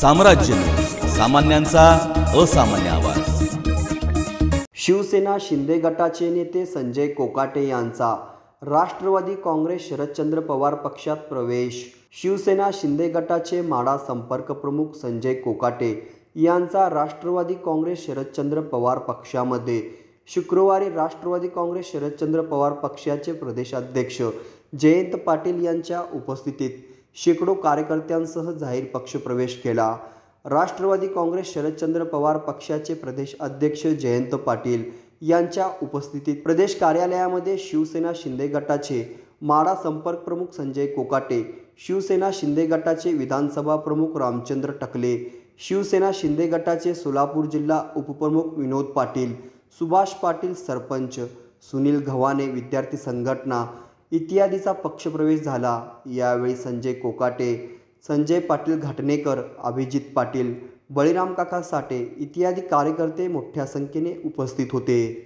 साम्राज्य. सामान्यांचा असामान्य आवाज. शिवसेना शिंदे गटाचे नेते संजय कोकाटे यांचा. राष्ट्रवादी काँग्रेस शरदचंद्र पवार पक्षात प्रवेश. शिवसेना शिंदे गटाचे माडा संपर्क प्रमुख संजय कोकाटे यांचा राष्ट्रवादी काँग्रेस शरदचंद्र पवार पक्षामध्ये. शुक्रवारी राष्ट्रवादी काँग्रेस शरदचंद्र पवार पक्षाचे प्रदेशाध्यक्ष जयंत पाटील यांच्या उपस्थितीत शेकडो कार्यकर्त्यांसह जाहीर पक्षप्रवेश केला. राष्ट्रवादी काँग्रेस शरदचंद्र पवार पक्षाचे प्रदेश अध्यक्ष जयंत पाटील यांच्या उपस्थितीत प्रदेश कार्यालयामध्ये शिवसेना शिंदे गटाचे माडा संपर्क प्रमुख संजय कोकाटे शिवसेना शिंदे गटाचे विधानसभा प्रमुख रामचंद्र टकले शिवसेना शिंदे गटाचे सोलापूर जिल्हा उपप्रमुख विनोद पाटील सुभाष पाटील सरपंच सुनील घवाने विद्यार्थी संघटना इत्यादीचा पक्षप्रवेश झाला. यावेळी संजय कोकाटे संजय पाटील घाटणेकर अभिजित पाटील बळीराम काका साठे इत्यादी कार्यकर्ते मोठ्या संख्येने उपस्थित होते.